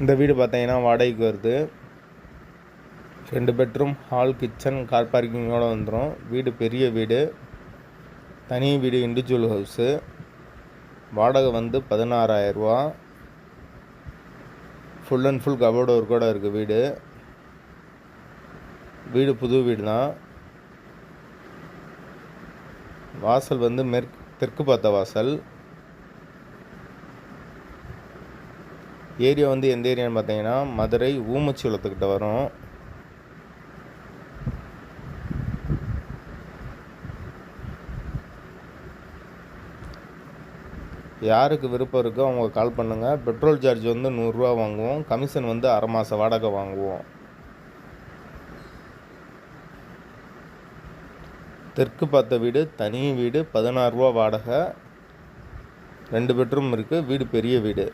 இந்த வீடு பார்த்தீங்கன்னா வாடகைக்கு வருது. ரெண்டு பெட்ரூம் ஹால் கிச்சன் கார் பார்க்கிங்கோடு வந்துடும் வீடு பெரிய வீடு. தனி வீடு இண்டிவிஜுவல் ஹவுஸு. வாடகை வந்து பதினாறாயிரரூவா ஃபுல் அண்ட் ஃபுல் கபோர்டு ஒர்க்கோட இருக்குது வீடு. வீடு புது வீடு தான். வாசல் வந்து மேற்கு தெற்கு பார்த்த வாசல். ஏரியா வந்து எந்த ஏரியான்னு பார்த்தீங்கன்னா மதுரை ஊமச்சிகுளத்துக்கிட்ட வரும். யாருக்கு விருப்பம் இருக்கோ அவங்க கால் பண்ணுங்கள் பெட்ரோல் சார்ஜ் வந்து நூறுரூவா வாங்குவோம். கமிஷன் வந்து அரை மாத வாடகை வாங்குவோம். தெற்கு பார்த்த வீடு தனி வீடு பதினாறுரூவா வாடகை. ரெண்டு பெட்ரூம் இருக்குது வீடு பெரிய வீடு.